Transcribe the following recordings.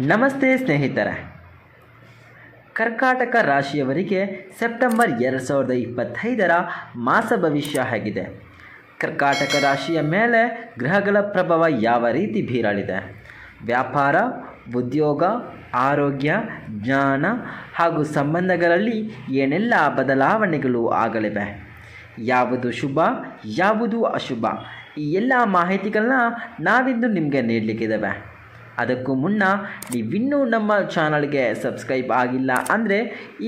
ನಮಸ್ತೆ ಸ್ನೇಹಿತರೆ. ಕರ್ಕಾಟಕ ರಾಶಿಯವರಿಗೆ ಸೆಪ್ಟೆಂಬರ್ ಎರಡು ಸಾವಿರದ ಇಪ್ಪತ್ತೈದರ ಮಾಸ ಭವಿಷ್ಯ ಆಗಿದೆ ಕರ್ಕಾಟಕ ರಾಶಿಯ ಮೇಲೆ ಗ್ರಹಗಳ ಪ್ರಭಾವ ಯಾವ ರೀತಿ ಬೀರಲಿದೆ? ವ್ಯಾಪಾರ, ಉದ್ಯೋಗ, ಆರೋಗ್ಯ, ಜ್ಞಾನ ಹಾಗೂ ಸಂಬಂಧಗಳಲ್ಲಿ ಏನೆಲ್ಲ ಬದಲಾವಣೆಗಳು ಆಗಲಿವೆ? ಯಾವುದು ಶುಭ, ಯಾವುದು ಅಶುಭ? ಈ ಎಲ್ಲ ಮಾಹಿತಿಗಳನ್ನ ನಾವಿಂದು ನಿಮಗೆ ನೀಡಲಿಕ್ಕಿದ್ದಾವೆ. ಅದಕ್ಕೂ ಮುನ್ನ ನೀವಿನ್ನೂ ನಮ್ಮ ಚಾನಲ್ಗೆ ಸಬ್ಸ್ಕ್ರೈಬ್ ಆಗಿಲ್ಲ ಅಂದರೆ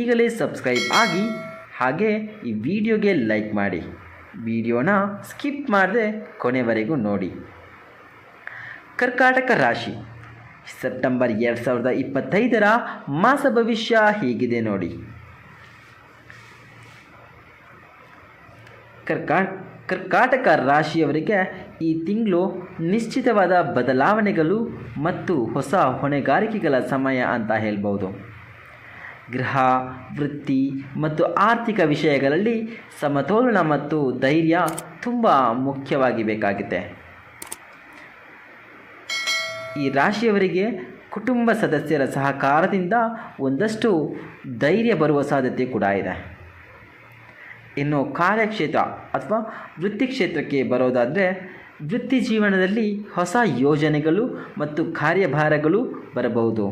ಈಗಲೇ ಸಬ್ಸ್ಕ್ರೈಬ್ ಆಗಿ, ಹಾಗೆ ಈ ವಿಡಿಯೋಗೆ ಲೈಕ್ ಮಾಡಿ. ವಿಡಿಯೋನ ಸ್ಕಿಪ್ ಮಾಡದೆ ಕೊನೆವರೆಗೂ ನೋಡಿ. ಕರ್ಕಾಟಕ ರಾಶಿ. ಸೆಪ್ಟೆಂಬರ್ ಎರಡು ಸಾವಿರದ ಇಪ್ಪತ್ತೈದರ ಮಾಸ ಭವಿಷ್ಯ ಹೀಗಿದೆ ನೋಡಿ. ಕರ್ಕಾ ಕರ್ಕಾಟಕ ರಾಶಿಯವರಿಗೆ ಈ ತಿಂಗಳು ನಿಶ್ಚಿತವಾದ ಬದಲಾವಣೆಗಳು ಮತ್ತು ಹೊಸ ಹೊಣೆಗಾರಿಕೆಗಳ ಸಮಯ ಅಂತ ಹೇಳ್ಬೋದು. ಗೃಹ ವೃತ್ತಿ ಮತ್ತು ಆರ್ಥಿಕ ವಿಷಯಗಳಲ್ಲಿ ಸಮತೋಲನ ಮತ್ತು ಧೈರ್ಯ ತುಂಬ ಮುಖ್ಯವಾಗಿ ಬೇಕಾಗಿದೆ ಈ ರಾಶಿಯವರಿಗೆ ಕುಟುಂಬ ಸದಸ್ಯರ ಸಹಕಾರದಿಂದ ಒಂದಷ್ಟು ಧೈರ್ಯ ಬರುವ ಸಾಧ್ಯತೆ ಕೂಡ ಇದೆ. ಇನ್ನು ಕಾರ್ಯಕ್ಷೇತ್ರ ಅಥವಾ ವೃತ್ತಿ ಕ್ಷೇತ್ರಕ್ಕೆ ಬರೋದಾದರೆ ವೃತ್ತಿ ಜೀವನದಲ್ಲಿ ಹೊಸ ಯೋಜನೆಗಳು ಮತ್ತು ಕಾರ್ಯಭಾರಗಳು ಬರಬಹುದು.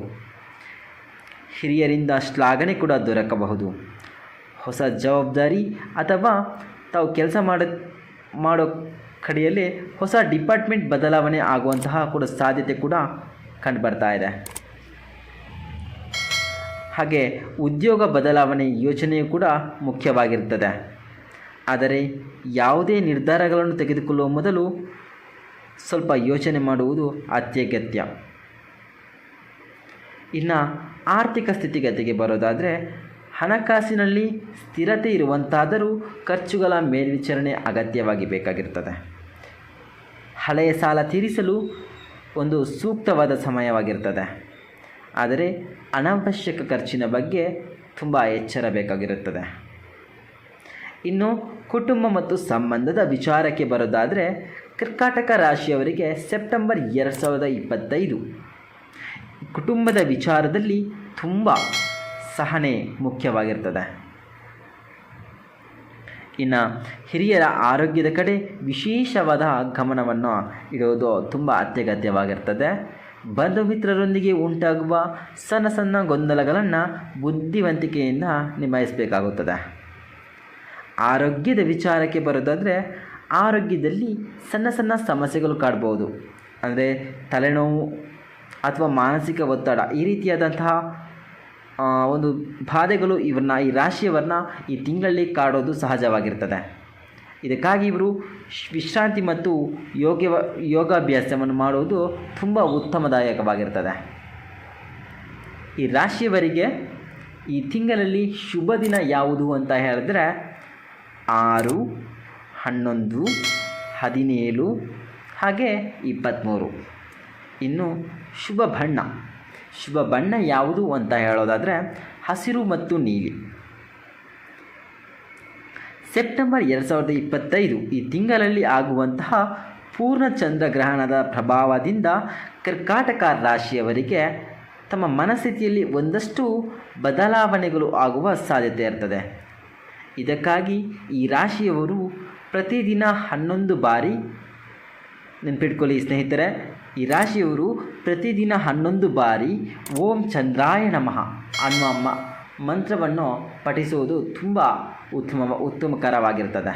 ಹಿರಿಯರಿಂದ ಶ್ಲಾಘನೆ ಕೂಡ ದೊರಕಬಹುದು. ಹೊಸ ಜವಾಬ್ದಾರಿ ಅಥವಾ ತಾವು ಕೆಲಸ ಮಾಡ, ಮಾಡೋ ಕಡೆಯಲ್ಲಿ ಹೊಸ ಡಿಪಾರ್ಟ್ಮೆಂಟ್ ಬದಲಾವಣೆ ಆಗುವಂತಹ ಕೂಡ ಸಾಧ್ಯತೆ ಕೂಡ ಕಂಡುಬರ್ತಾ ಇದೆ. ಹಾಗೆ ಉದ್ಯೋಗ ಬದಲಾವಣೆ ಯೋಜನೆಯು ಕೂಡ ಮುಖ್ಯವಾಗಿರ್ತದೆ ಆದರೆ ಯಾವುದೇ ನಿರ್ಧಾರಗಳನ್ನು ತೆಗೆದುಕೊಳ್ಳುವ ಮೊದಲು ಸ್ವಲ್ಪ ಯೋಚನೆ ಮಾಡುವುದು ಅತ್ಯಗತ್ಯ. ಇನ್ನು ಆರ್ಥಿಕ ಸ್ಥಿತಿಗತಿಗೆ ಬರೋದಾದರೆ, ಹಣಕಾಸಿನಲ್ಲಿ ಸ್ಥಿರತೆ ಇರುವಂತಾದರೂ ಖರ್ಚುಗಳ ಮೇಲ್ವಿಚಾರಣೆ ಅಗತ್ಯವಾಗಿ ಬೇಕಾಗಿರ್ತದೆ ಹಳೆಯ ಸಾಲ ತೀರಿಸಲು ಒಂದು ಸೂಕ್ತವಾದ ಸಮಯವಾಗಿರ್ತದೆ. ಆದರೆ ಅನಾವಶ್ಯಕ ಖರ್ಚಿನ ಬಗ್ಗೆ ತುಂಬ ಎಚ್ಚರ ಬೇಕಾಗಿರುತ್ತದೆ. ಇನ್ನು ಕುಟುಂಬ ಮತ್ತು ಸಂಬಂಧದ ವಿಚಾರಕ್ಕೆ ಬರೋದಾದರೆ ಕರ್ಕಾಟಕ ರಾಶಿಯವರಿಗೆ ಸೆಪ್ಟೆಂಬರ್ ಎರಡು ಸಾವಿರದ ಇಪ್ಪತ್ತೈದು ಕುಟುಂಬದ ವಿಚಾರದಲ್ಲಿ ತುಂಬ ಸಹನೆ ಮುಖ್ಯವಾಗಿರ್ತದೆ. ಇನ್ನು ಹಿರಿಯರ ಆರೋಗ್ಯದ ಕಡೆ ವಿಶೇಷವಾದ ಗಮನವನ್ನು ಇಡುವುದು ತುಂಬ ಅತ್ಯಗತ್ಯವಾಗಿರ್ತದೆ. ಬಂಧು ಮಿತ್ರರೊಂದಿಗೆ ಉಂಟಾಗುವ ಸಣ್ಣ ಸಣ್ಣ ಗೊಂದಲಗಳನ್ನು ಬುದ್ಧಿವಂತಿಕೆಯಿಂದ ನಿಭಾಯಿಸಬೇಕಾಗುತ್ತದೆ. ಆರೋಗ್ಯದ ವಿಚಾರಕ್ಕೆ ಬರೋದಾದರೆ ಆರೋಗ್ಯದಲ್ಲಿ ಸಣ್ಣ ಸಣ್ಣ ಸಮಸ್ಯೆಗಳು ಕಾಡ್ಬೋದು. ಅಂದರೆ ತಲೆನೋವು ಅಥವಾ ಮಾನಸಿಕ ಒತ್ತಡ ಈ ರೀತಿಯಾದಂತಹ ಒಂದು ಬಾಧೆಗಳು ಇವ್ರನ್ನ ಈ ರಾಶಿಯವರನ್ನ ಈ ತಿಂಗಳಲ್ಲಿ ಕಾಡೋದು ಸಹಜವಾಗಿರ್ತದೆ. ಇದಕ್ಕಾಗಿ ಇವರು ವಿಶ್ರಾಂತಿ ಮತ್ತು ಯೋಗ ಯೋಗಾಭ್ಯಾಸವನ್ನು ಮಾಡುವುದು ತುಂಬ ಉತ್ತಮದಾಯಕವಾಗಿರ್ತದೆ. ಈ ರಾಶಿಯವರಿಗೆ ಈ ತಿಂಗಳಲ್ಲಿ ಶುಭ ದಿನ ಯಾವುದು ಅಂತ ಹೇಳಿದ್ರೆ ಆರು, ಹನ್ನೊಂದು, ಹದಿನೇಳು, ಹಾಗೆ ಇಪ್ಪತ್ತ್ಮೂರು ಇನ್ನು ಶುಭ ಬಣ್ಣ. ಶುಭ ಬಣ್ಣ ಯಾವುದು ಅಂತ ಹೇಳೋದಾದರೆ ಹಸಿರು ಮತ್ತು ನೀಲಿ. ಸೆಪ್ಟೆಂಬರ್ ಎರಡು ಸಾವಿರದ ಇಪ್ಪತ್ತೈದು ಈ ತಿಂಗಳಲ್ಲಿ ಆಗುವಂತಹ ಪೂರ್ಣ ಚಂದ್ರಗ್ರಹಣದ ಪ್ರಭಾವದಿಂದ ಕರ್ಕಾಟಕ ರಾಶಿಯವರಿಗೆ ತಮ್ಮ ಮನಸ್ಥಿತಿಯಲ್ಲಿ ಒಂದಷ್ಟು ಬದಲಾವಣೆಗಳು ಆಗುವ ಸಾಧ್ಯತೆ ಇರ್ತದೆ. ಇದಕ್ಕಾಗಿ ಈ ರಾಶಿಯವರು ಪ್ರತಿದಿನ ಹನ್ನೊಂದು ಬಾರಿ ನೆನ್ಪಿಟ್ಕೊಳ್ಳಿ ಸ್ನೇಹಿತರೆ, ಈ ರಾಶಿಯವರು ಪ್ರತಿದಿನ ಹನ್ನೊಂದು ಬಾರಿ ಓಂ ಚಂದ್ರಾಯ ನಮಃ ಅನ್ನುವ ಮಂತ್ರವನ್ನು ಪಠಿಸುವುದು ತುಂಬ ಉತ್ತಮ ಉತ್ತಮಕರವಾಗಿರ್ತದೆ